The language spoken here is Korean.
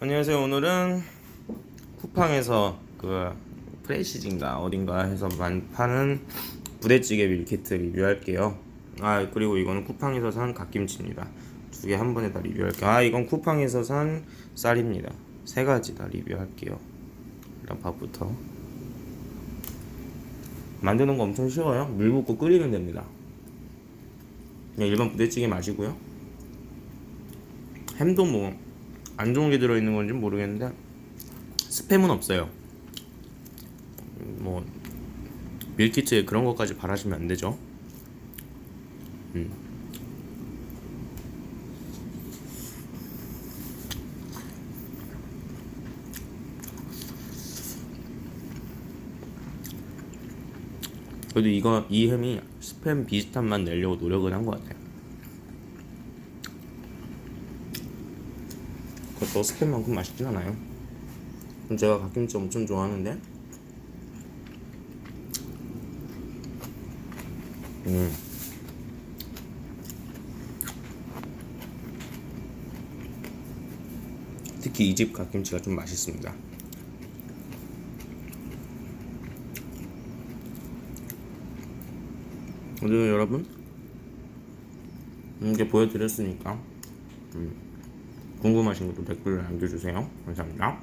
안녕하세요. 오늘은 쿠팡에서 그 프레시진가 어딘가 해서 만 파는 부대찌개 밀키트 리뷰할게요. 아 그리고 이거는 쿠팡에서 산 갓김치입니다. 두 개 한 번에 다 리뷰할게요. 아 이건 쿠팡에서 산 쌀입니다. 세 가지 다 리뷰할게요. 일단 밥부터 만드는 거 엄청 쉬워요. 물 붓고 끓이면 됩니다. 그냥 일반 부대찌개 맛이고요. 햄도 뭐 안 좋은 게 들어있는 건지 모르겠는데 스팸은 없어요. 뭐 밀키트에 그런 것까지 바라시면 안 되죠. 음. 그래도 이거 이 햄이 스팸 비슷한 맛 내려고 노력은 한 것 같아요. 그것도 스팸만큼 맛있진 않아요. 제가 갓김치 엄청 좋아하는데, 음. 특히 이 집 갓김치가 좀 맛있습니다. 오늘 여러분 이렇게 보여드렸으니까 음, 궁금하신 것도 댓글을 남겨주세요. 감사합니다.